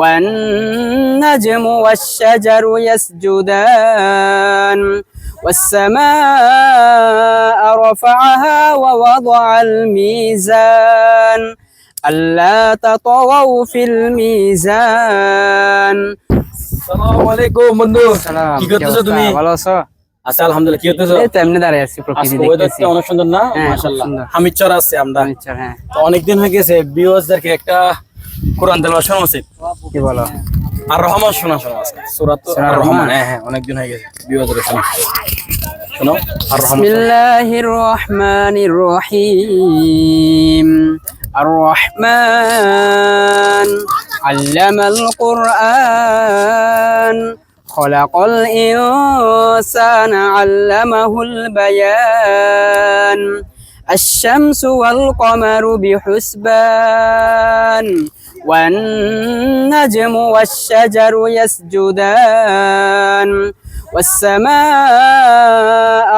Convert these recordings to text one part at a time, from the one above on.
والنجم والشجر يسجدان والسماء رفعها ووضع الميزان ألا تطغوا في الميزان আসসালামু আলাইকুম বন্ধু সালাম কি করতেছো তুমি ভালো আছো আচ্ছা আলহামদুলিল্লাহ কি করতেছো এই তো এমনি দাঁড়িয়ে আছি প্রকৃতি আজকে দেখতেছি ওয়েদারটা অনেক সুন্দর না হ্যাঁ, খুব মাশাআল্লাহ সুন্দর। হামিদ চর আছে আমরা আচ্ছা হ্যাঁ তো অনেকদিন হয়ে গেছে ভিউয়ার্সদেরকে একটা কোরআন তেলাওয়াত শোনা উচিত কি বলো আর রহমান শোনা শোনা আছে সূরা তো সূরা আর রহমান রহমান। হ্যাঁ হ্যাঁ অনেকদিন হয়ে গেছে ভিউয়ার্সদের শোনা শোনো আর بسم রহমান الله الرحمن الرحيم الرحمن علم القرآن خلق الإنسان علمه البيان الشمس والقمر بحسبان والنجم والشجر يسجدان والسماء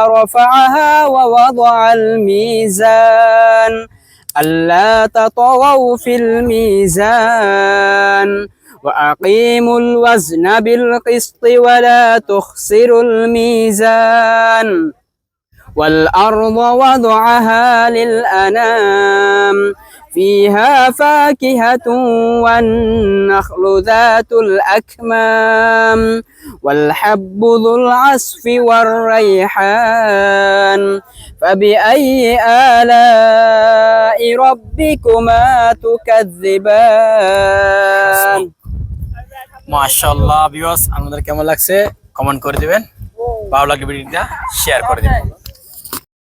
رفعها ووضع الميزان ألا تطغوا في الميزان وأقيموا الوزن بالقسط ولا تخسروا الميزان والأرض وضعها للأنام فيها فاكهة والنخل ذات الأكمام والحب ذو العصف والريحان فبأي آلاء ربكما تكذبان মাশাআল্লাহ ভিউয়ার্স আমাদের কেমন লাগছে কমেন্ট করে দিবেন ভালো লাগলে ভিডিওটা শেয়ার করে দিবেন